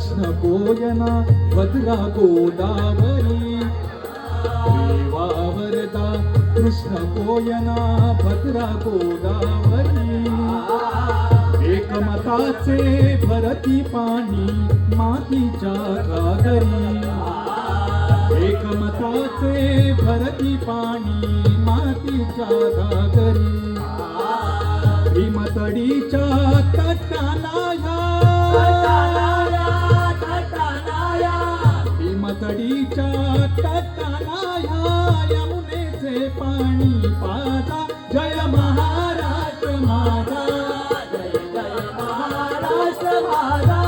कृष्ण कोयना भद्रा गोदावरी। देवा वरदा कृष्ण कोयना भद्रा गोदावरी। एकमताचे भरती पाणी मातीच्या घागरी एकमताचे भरती पाणी मातीच्या घागरी हिमतडीच्या तटाला यमुनेचे पाणी पाजा जय महाराष्ट्र माझा जय जय महाराष्ट्र माझा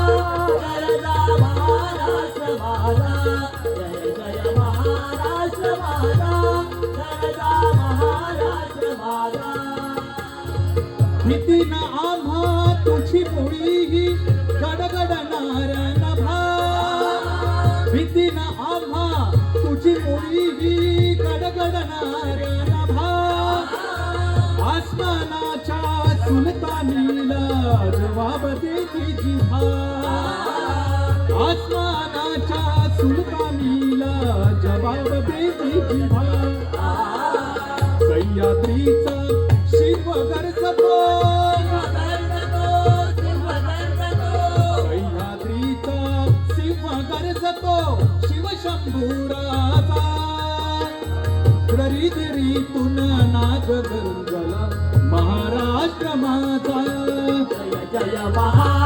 गरजा महाराष्ट्र माझा जय जय महाराष्ट्र महाराष्ट्र आम्हा तुझी ही गडगडणार नभा ही गडगडणार आसमानाच्या सुलतानीला जवाब जिभा आसमानाच्या सुलतानीला जवाब देती जिभा सह्याद्रीचा शिव गरजतो सह्याद्रीचा शिव गरजतो शिव नाग महाराष्ट्र माझा जय जय महा